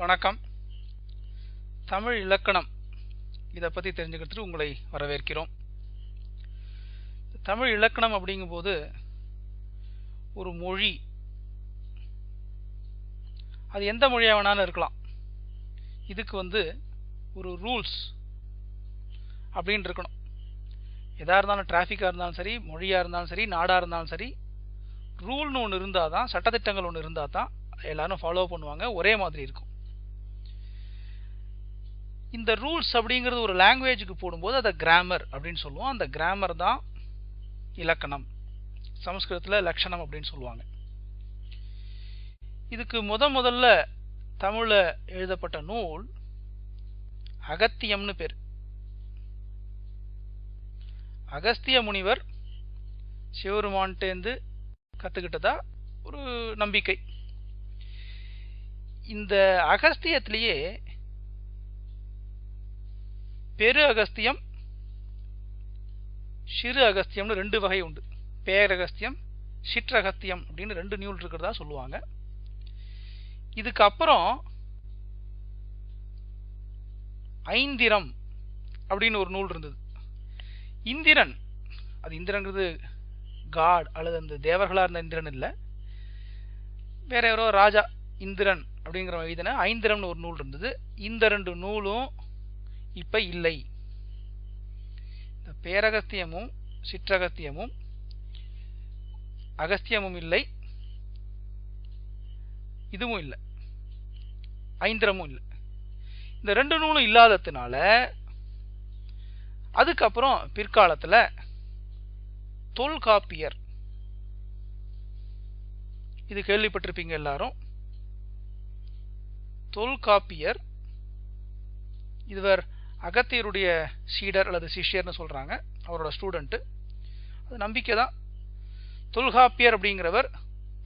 வணக்கம். தமிழ் இலக்கணம். இதை பற்றி தெரிஞ்சுக்கிறதுக்கு உங்களை வரவேற்கிறோம். தமிழ் இலக்கணம் அப்படிங்கும்போது ஒரு மொழி. அது எந்த மொழியாக வேணாலும் இருக்கலாம். இதுக்கு வந்து ஒரு ரூல்ஸ் அப்படின்னு இருக்கணும். எதாக இருந்தாலும் டிராஃபிக்காக இருந்தாலும் சரி மொழியாக இருந்தாலும் சரி நாடாக இருந்தாலும் சரி ரூல்னு ஒன்று இருந்தால் தான் சட்டத்திட்டங்கள் ஒன்று இருந்தால் தான் எல்லாரும் ஃபாலோ பண்ணுவாங்க. ஒரே மாதிரி இருக்கும். இந்த ரூல்ஸ் அப்படிங்கிறது ஒரு லாங்குவேஜுக்கு போடும்போது அதை கிராமர் அப்படின்னு சொல்லுவோம். அந்த கிராமர் தான் இலக்கணம். சமஸ்கிருதத்தில் லட்சணம் அப்படின்னு சொல்லுவாங்க. இதுக்கு முத முதல்ல தமிழில் எழுதப்பட்ட நூல் அகத்தியம்னு பேர். அகஸ்திய முனிவர் சிவருமான்ட்டேந்து கற்றுக்கிட்டதா ஒரு நம்பிக்கை. இந்த அகஸ்தியத்திலேயே பெரு அகஸ்தியம் சிறு அகஸ்தியம்னு ரெண்டு வகை உண்டு. பேரகஸ்தியம் சிற்றகஸ்தியம் அப்படின்னு ரெண்டு நியூல் இருக்கிறதா சொல்லுவாங்க. இதுக்கு அப்புறம் ஐந்திரம் அப்படின்னு ஒரு நூல் இருந்தது. இந்திரன் அது இந்திரங்கிறது காட் அல்லது அந்த தேவர்களாக இருந்த இந்திரன் இல்லை. வேற யாரோ ராஜா இந்திரன் அப்படிங்கிற எழுதின ஐந்திரம்னு ஒரு நூல் இருந்தது. இந்த ரெண்டு நூலும் இப்ப இல்லை. இந்த பேரகத்தியமும் சிற்றகத்தியமும் அகஸ்தியமும் இல்லை. இதுவும் இல்லை. ஐந்திரமும் இல்லை. இந்த ரெண்டு நூலும் இல்லாததுனால அதுக்கப்புறம் பிற்காலத்துல தொல்காப்பியர். இது கேள்விப்பட்டிருப்பீங்க எல்லாரும். தொல்காப்பியர் இதுவர் அகத்தியருடைய சீடர் அல்லது சிஷ்யர்னு சொல்கிறாங்க அவரோட ஸ்டூடெண்ட்டு அது நம்பிக்கை தான் தொல்காப்பியர் அப்படிங்கிறவர்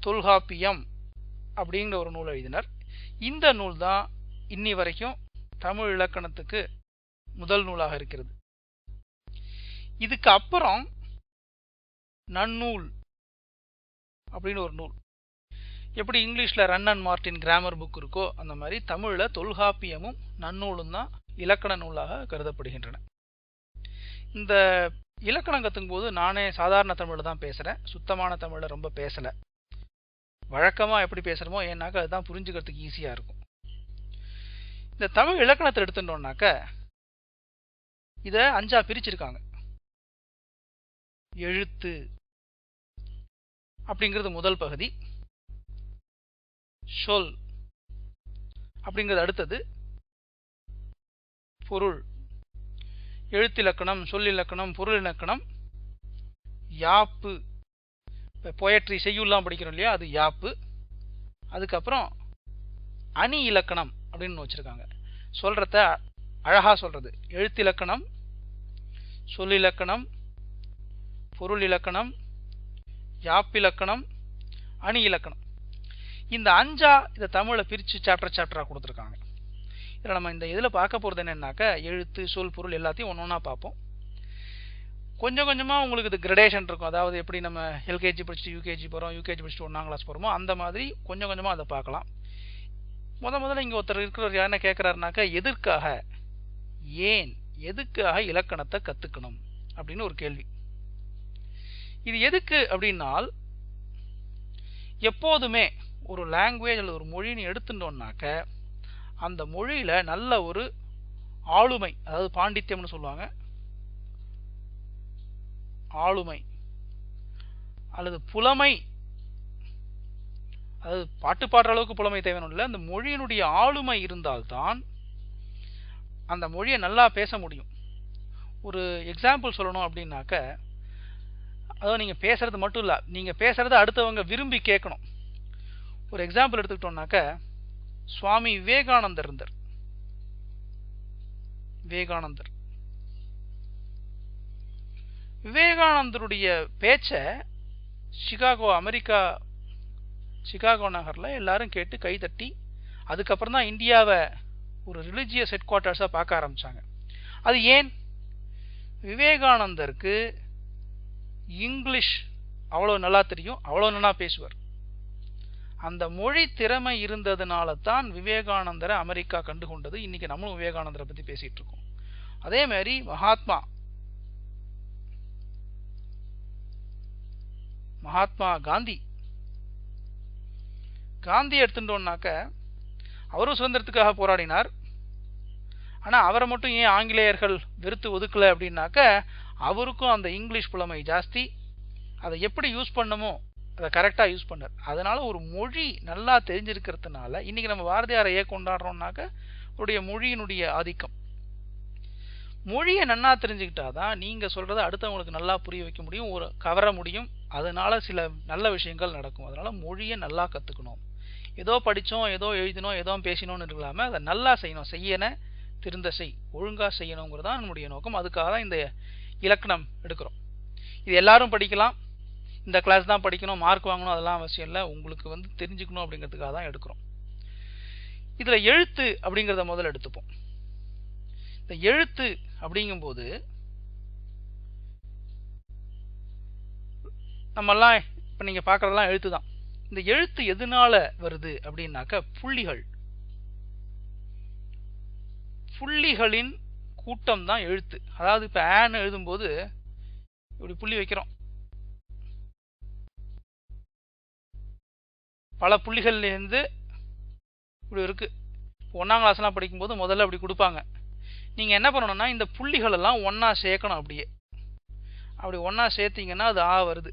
தொல்காப்பியம் அப்படிங்கிற ஒரு நூல் எழுதினார். இந்த நூல் தான் இன்னி வரைக்கும் தமிழ் இலக்கணத்துக்கு முதல் நூலாக இருக்கிறது. இதுக்கு அப்புறம் நன்னூல் அப்படின்னு ஒரு நூல். எப்படி இங்கிலீஷில் Wren and Martin grammar book இருக்கோ அந்த மாதிரி தமிழில் தொல்காப்பியமும் நன்னூலும் தான் இலக்கண நூலாக கருதப்படுகின்றன. இந்த இலக்கணம் கத்துக்கும் போது நானே சாதாரண தமிழில் தான் பேசுகிறேன் சுத்தமான தமிழில் ரொம்ப பேசல. வழக்கமாக எப்படி பேசுகிறமோ ஏன்னாக்க அதுதான் புரிஞ்சுக்கிறதுக்கு ஈஸியாக இருக்கும். இந்த தமிழ் இலக்கணத்தை எடுத்துட்டோம்னாக்க இதை அஞ்சா பிரிச்சிருக்காங்க. எழுத்து அப்படிங்கிறது முதல் பகுதி. சொல் அப்படிங்கிறது அடுத்தது. பொருள். எழுத்திலக்கணம் சொல்லிலக்கணம் பொருள் இலக்கணம். யாப்பு. இப்போ பொயட்ரி செய்யுள்லாம் படிக்கிறோம் இல்லையா? அது யாப்பு. அதுக்கப்புறம் அணி இலக்கணம் அப்படின்னு வச்சிருக்காங்க. சொல்கிறத அழகாக சொல்கிறது எழுத்திலக்கணம் சொல்லிலக்கணம் பொருள் இலக்கணம் யாப்பிலக்கணம் அணி இலக்கணம். இந்த அஞ்சா இதை தமிழை பிரித்து சாப்டர் சாப்டராக கொடுத்துருக்காங்க. இதில் நம்ம இந்த இதில் பார்க்க போகிறது என்னென்னாக்கா எழுத்து சொல் பொருள் எல்லாத்தையும் ஒன்று ஒன்றா பார்ப்போம். கொஞ்சம் கொஞ்சமாக உங்களுக்கு இது கிரடேஷன் இருக்கும். அதாவது எப்படி நம்ம எல்கேஜி படிச்சுட்டு யூகேஜி போகிறோம் யூகேஜி படிச்சுட்டு ஒன்றாம் கிளாஸ் போகிறோமோ அந்த மாதிரி கொஞ்சம் கொஞ்சமாக அதை பார்க்கலாம். முத முதல்ல இங்கே ஒருத்தர் இருக்கிறவர் யாருன்னா கேட்குறாருனாக்கா எதற்காக ஏன் எதுக்காக இலக்கணத்தை கற்றுக்கணும் அப்படின்னு ஒரு கேள்வி. இது எதுக்கு அப்படின்னால் எப்போதுமே ஒரு லாங்குவேஜ் அல்லது ஒரு மொழின்னு எடுத்துட்டோம்னாக்க அந்த மொழியில் நல்ல ஒரு ஆளுமை அதாவது பாண்டித்யம்னு சொல்லுவாங்க. ஆளுமை. அல்லது புலமை. அதாவது பாட்டு பாடுற அளவுக்கு புலமை தேவைன்னு இல்லை அந்த மொழியினுடைய ஆளுமை இருந்தால்தான் அந்த மொழியை நல்லா பேச முடியும். ஒரு எக்ஸாம்பிள் சொல்லணும் அப்படின்னாக்க அதாவது நீங்கள் பேசுறது மட்டும் இல்லை நீங்கள் பேசுறத அடுத்தவங்க விரும்பி கேட்கணும். ஒரு எக்ஸாம்பிள் எடுத்துக்கிட்டோம்னாக்க சுவாமி விவேகானந்தர் இருந்தார். விவேகானந்தர். விவேகானந்தருடைய பேச்சை சிகாகோ அமெரிக்கா சிகாகோ நகர்ல எல்லாரும் கேட்டு கை தட்டி அதுக்கப்புறம் தான் இந்தியாவை ஒரு ரிலிஜியஸ் ஹெட் குவார்ட்டர்ஸாக பார்க்க ஆரம்பிச்சாங்க. அது ஏன்? விவேகானந்தருக்கு இங்கிலீஷ் அவ்வளோ நல்லா தெரியும் அவ்வளோ நல்லா பேசுவார். அந்த மொழி திறமை இருந்ததுனால தான் விவேகானந்தரை அமெரிக்கா கண்டுகொண்டது. இன்னைக்கு நம்மளும் விவேகானந்தரை பத்தி பேசிட்டு இருக்கோம். அதே மாதிரி மகாத்மா. மகாத்மா காந்தி. காந்தி எடுத்துட்டோம்னாக்க அவரும் சுதந்திரத்துக்காக போராடினார். ஆனா அவரை மட்டும் ஏன் ஆங்கிலேயர்கள் வெறுத்து ஒதுக்கல அப்படின்னாக்க அவருக்கும் அந்த இங்கிலீஷ் புலமை ஜாஸ்தி. அதை எப்படி யூஸ் பண்ணமோ அதை கரெக்டாக யூஸ் பண்ணார். அதனால் ஒரு மொழி நல்லா தெரிஞ்சிருக்கிறதுனால இன்னைக்கு நம்ம பாரதியாரை ஏன் கொண்டாடுறோம்னாக்க அவருடைய மொழியினுடைய ஆதிக்கம். மொழியை நன்றாக தெரிஞ்சுக்கிட்டா தான் நீங்கள் சொல்கிறத அடுத்தவங்களுக்கு நல்லா புரிய வைக்க முடியும் ஒரு கவர முடியும். அதனால் சில நல்ல விஷயங்கள் நடக்கும். அதனால் மொழியை நல்லா கற்றுக்கணும் ஏதோ படித்தோம் ஏதோ எழுதினோம் ஏதோ பேசினோம்னு இருக்கலாமல் அதை நல்லா செய்யணும். செய்யன திருந்த செய். ஒழுங்காக செய்யணுங்கிறது தான் நம்முடைய நோக்கம். அதுக்காக தான் இந்த இலக்கணம் எடுக்கிறோம். இது எல்லாரும் படிக்கலாம். இந்த கிளாஸ் தான் படிக்கணும் மார்க் வாங்கணும் அதெல்லாம் அவசியம் இல்லை. உங்களுக்கு வந்து தெரிஞ்சுக்கணும் அப்படிங்கிறதுக்காக தான் எடுக்கிறோம். இதுல எழுத்து அப்படிங்கிறத முதல்ல எடுத்துப்போம். இந்த எழுத்து அப்படிங்கும்போது நம்மெல்லாம் இப்ப நீங்க பார்க்குறதெல்லாம் எழுத்து தான். இந்த எழுத்து எதனால வருது அப்படின்னாக்க புள்ளிகள். புள்ளிகளின் கூட்டம் தான் எழுத்து. அதாவது இப்போ ஆன்னு எழுதும்போது இப்படி புள்ளி வைக்கிறோம். பல புள்ளிகள்ல இருந்து இப்படி இருக்கு. ஒன்றாம் கிளாஸ்லாம் படிக்கும்போது முதல்ல அப்படி கொடுப்பாங்க. நீங்க என்ன பண்ணணும்னா இந்த புள்ளிகள் எல்லாம் ஒன்னா சேர்க்கணும் அப்படியே. அப்படி ஒன்னா சேர்த்தீங்கன்னா அது ஆ வருது.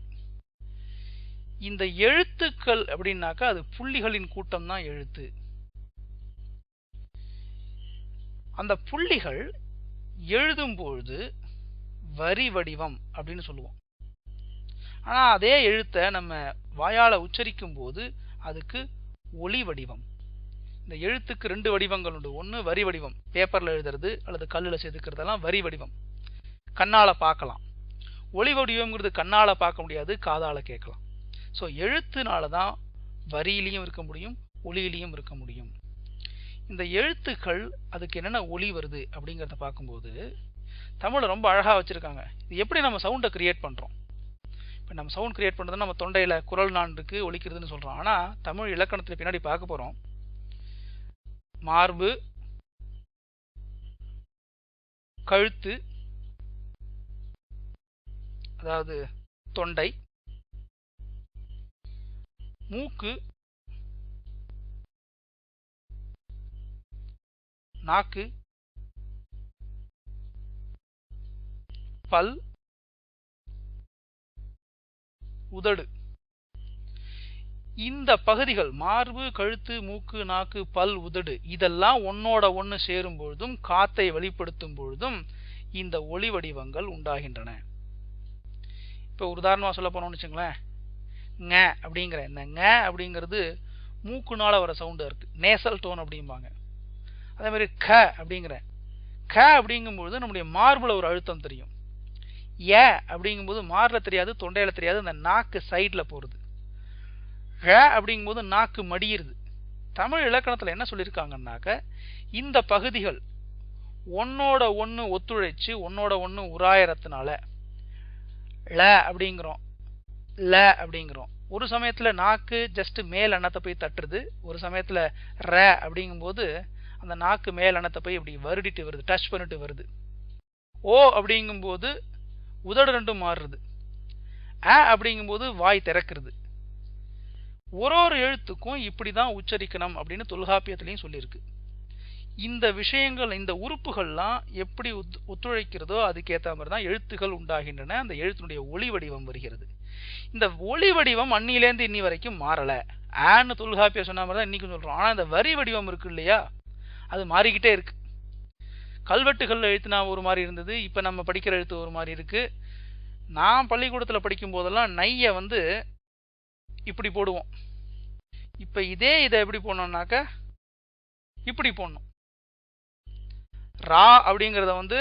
இந்த எழுத்துக்கள் அப்படின்னாக்கா அது புள்ளிகளின் கூட்டம் தான் எழுத்து. அந்த புள்ளிகள் எழுதும்பொழுது வரி வடிவம் அப்படின்னு சொல்லுவோம். ஆனா அதே எழுத்தை நம்ம வாயால உச்சரிக்கும் போது அதுக்கு ஒளி வடிவம். இந்த எழுத்துக்கு ரெண்டு வடிவங்கள் உண்டு. ஒன்று வரி வடிவம். பேப்பரில் எழுதுறது அல்லது கல்லில் செதுக்கிறதெல்லாம் வரி வடிவம். கண்ணால் பார்க்கலாம். ஒளி வடிவம்ங்கிறது கண்ணால் பார்க்க முடியாது காதால் கேட்கலாம். ஸோ எழுத்துனால தான் வரியிலையும் இருக்க முடியும் ஒளியிலையும் இருக்க முடியும். இந்த எழுத்துக்கள் அதுக்கு என்னென்ன ஒளி வருது அப்படிங்கிறத பார்க்கும்போது தமிழை ரொம்ப அழகாக வச்சுருக்காங்க. இது எப்படி நம்ம சவுண்டை க்ரியேட் பண்ணுறோம் இப்போ நம்ம சவுண்ட் கிரியேட் பண்ணுறது நம்ம தொண்டையில் குரல் நான் இருக்கு சொல்கிறோம் ஆனால் தமிழ் இலக்கணத்தில் பின்னாடி பார்க்க போகிறோம் மார்பு கழுத்து அதாவது தொண்டை மூக்கு நாக்கு பல் உதடு. இந்த பகுதிகள் மார்பு கழுத்து மூக்கு நாக்கு பல் உதடு இதெல்லாம் ஒன்னோட ஒன்னு சேரும் பொழுதும் காத்தை வெளிப்படுத்தும் பொழுதும் இந்த ஒளி வடிவங்கள் உண்டாகின்றன. இப்ப ஒரு உதாரணமா சொல்ல போனோம்னு வச்சுங்களேன். ங அப்படிங்கிற இந்த ங அப்படிங்கிறது மூக்குனால வர சவுண்டு இருக்கு. நேசல் டோன் அப்படிம்பாங்க. அதே மாதிரி க அப்படிங்கிற. க அப்படிங்கும்பொழுது நம்முடைய மார்புல ஒரு அழுத்தம் தெரியும். ஏ அப்படிங்கும்போது மாரில் தெரியாது தொண்டையில தெரியாது அந்த நாக்கு சைட்ல போகிறது ழ அப்படிங்கும்போது நாக்கு மடியிருது தமிழ் இலக்கணத்துல என்ன சொல்லியிருக்காங்கன்னாக்க இந்த பகுதிகள் ஒன்னோட ஒன்று ஒத்துழைச்சு ஒன்னோட ஒன்று உராயறதுனால ல அப்படிங்கிறோம் ல அப்படிங்கிறோம். ஒரு சமயத்துல நாக்கு ஜஸ்ட் மேல் அன்னத்தை போய் தட்டுறது ஒரு சமயத்துல ர அப்படிங்கும்போது அந்த நாக்கு மேல் அன்னத்தை போய் இப்படி வருடிட்டு வருது டச் பண்ணிட்டு வருது. ஓ அப்படிங்கும்போது உதடு ரெண்டும் மாறுறது. அ அப்படிங்கும்போது வாய் திறக்கிறது. ஒரு ஒரு எழுத்துக்கும் இப்படி தான் உச்சரிக்கணும் அப்படின்னு தொல்காப்பியத்திலையும் சொல்லியிருக்கு. இந்த விஷயங்கள் இந்த உறுப்புகள்லாம் எப்படி ஒத்துழைக்கிறதோ அதுக்கேற்ற மாதிரி தான் எழுத்துகள் உண்டாகின்றன. அந்த எழுத்தினுடைய ஒளி வடிவம் வருகிறது. இந்த ஒளி வடிவம் அன்னிலேருந்து இன்னி வரைக்கும் மாறலை. ஆன்னு தொல்காப்பிய சொன்ன மாதிரி தான் இன்றைக்கும் சொல்கிறோம் ஆனால் இந்த வரி வடிவம் இருக்கு இல்லையா? அது மாறிக்கிட்டே இருக்கு. கல்வெட்டுகளில் எழுத்துனா ஒரு மாதிரி இருந்தது. இப்போ நம்ம படிக்கிற எழுத்து ஒரு மாதிரி இருக்கு. நான் பள்ளிக்கூடத்தில் படிக்கும் போதெல்லாம் நையை வந்து இப்படி போடுவோம். இப்போ இதே இதை எப்படி போடணும்னாக்க இப்படி போடணும். ரா அப்படிங்கிறத வந்து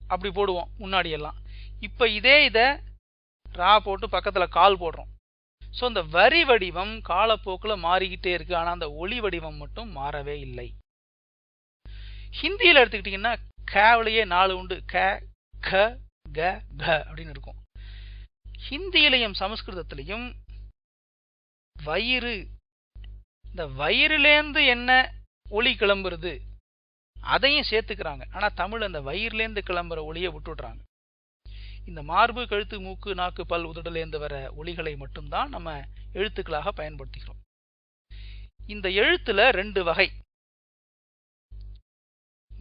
அப்படி போடுவோம் முன்னாடி எல்லாம். இப்போ இதே இதை ரா போட்டு பக்கத்தில் கால் போடுறோம். ஸோ இந்த வரி வடிவம் காலப்போக்கில் மாறிக்கிட்டே இருக்குது ஆனால் அந்த ஒளி வடிவம் மட்டும் மாறவே இல்லை. ஹிந்தியில் எடுத்துக்கிட்டிங்கன்னா கேவலையே நாலு உண்டு. க க க க அப்படின்னு இருக்கும். ஹிந்தியிலையும் சமஸ்கிருதத்திலையும் வயிறு இந்த வயிறுலேருந்து என்ன ஒளி கிளம்புறது அதையும் சேர்த்துக்கிறாங்க. ஆனால் தமிழ் அந்த வயிறுலேருந்து கிளம்புற ஒளியை விட்டுடுறாங்க இந்த மார்பு கழுத்து மூக்கு நாக்கு பல் உதடலேருந்து வர ஒளிகளை மட்டும்தான் நம்ம எழுத்துக்களாக பயன்படுத்துகிறோம் இந்த எழுத்துல ரெண்டு வகை.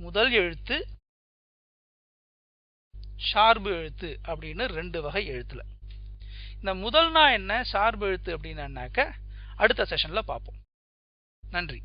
முதல் எழுத்து சார்பு எழுத்து அப்படின்னு ரெண்டு வகை எழுத்துல. இந்த முதல்னா என்ன சார்பு எழுத்து அப்படின்னாக்க அடுத்த செஷன்ல பார்ப்போம் நன்றி.